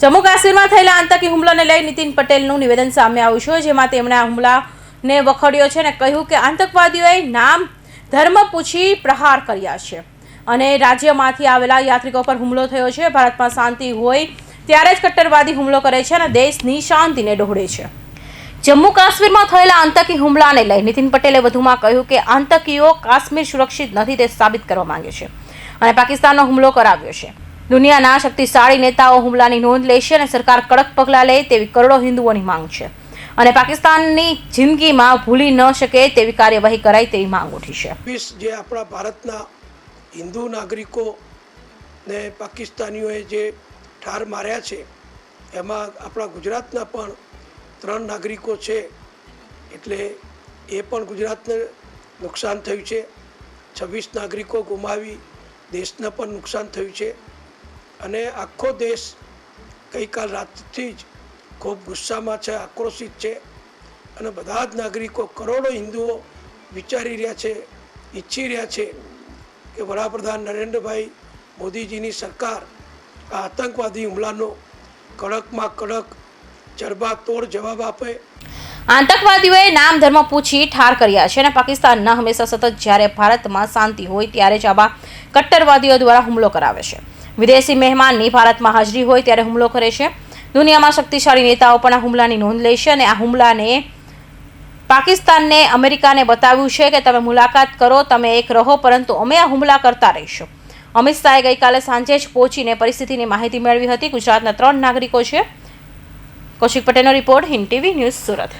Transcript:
જમ્મુ કાશ્મીરમાં થયેલા આતંકી હુમલાને લઈ નીતિન પટેલનું નિવેદન સામે આવ્યું છે, જેમાં તેમણે આ હુમલાને વખોડ્યો છે અને કહ્યું કે આતંકવાદીઓએ નામ, ધર્મ પૂછી પ્રહાર કર્યા છે. અને રાજ્યમાંથી આવેલા યાત્રિકો પર હુમલો થયો છે, ભારતમાં શાંતિ હોય ત્યારે જ કટ્ટરવાદી હુમલો કરે છે અને દેશની શાંતિને ડહોળે છે. જમ્મુ કાશ્મીરમાં થયેલા આતંકી હુમલાને લઈ નીતિન પટેલે વધુમાં કહ્યું કે આતંકીઓ કાશ્મીર સુરક્ષિત નથી તે સાબિત કરવા માંગે છે અને પાકિસ્તાનનો હુમલો કરાવ્યો છે. દુનિયાના શક્તિશાળી નેતાઓ હુમલાની નોંધ લેશે અને સરકાર કડક પગલાં લે તેવી કરોડો હિન્દુઓની માંગ છે. અને પાકિસ્તાનની જિંદગીમાં ભૂલી ન શકે તેવી કાર્યવાહી કરાય તેવી માંગ ઉઠી છે. જે આપણા ભારતના હિન્દુ નાગરિકો ને પાકિસ્તાનીઓએ જે ઠાર માર્યા છે, એમાં આપણા ગુજરાતના પણ ત્રણ નાગરિકો છે, એટલે એ પણ ગુજરાતને નુકસાન થયું છે. છવ્વીસ નાગરિકો ગુમાવી દેશને પણ નુકસાન થયું છે. અને આખો દેશ ગઈકાલ રાતથી જ ખૂબ ગુસ્સામાં છે, આક્રોશિત છે અને બધા જ નાગરિકો, કરોડો હિન્દુઓ વિચારી રહ્યા છે, ઈચ્છી રહ્યા છે કે વડાપ્રધાન નરેન્દ્રભાઈ મોદીજીની સરકાર આ આતંકવાદી હુમલાનો કડકમાં કડક જડબાતોડ જવાબ આપે. આતંકવાદીઓએ નામ, ધર્મ પૂછી ઠાર કર્યા છે અને પાકિસ્તાનના હંમેશા સતત જ્યારે ભારતમાં શાંતિ હોય ત્યારે જ આવા કટ્ટરવાદીઓ દ્વારા હુમલો કરાવે છે. વિદેશી મહેમાનની ભારતમાં હાજરી હોય ત્યારે હુમલો કરે છે. દુનિયામાં શક્તિશાળી નેતાઓ પણ આ હુમલાની નોંધ લેશે અને આ હુમલાને પાકિસ્તાનને અમેરિકાને બતાવ્યું છે કે તમે મુલાકાત કરો, તમે એક રહો, પરંતુ અમે આ હુમલા કરતા રહીશું. અમિત શાહે ગઈકાલે સાંજે જ પહોંચીને પરિસ્થિતિની માહિતી મેળવી હતી. ગુજરાતના ત્રણ નાગરિકો છે. કૌશિક પટેલનો report, Hind TV news Surat.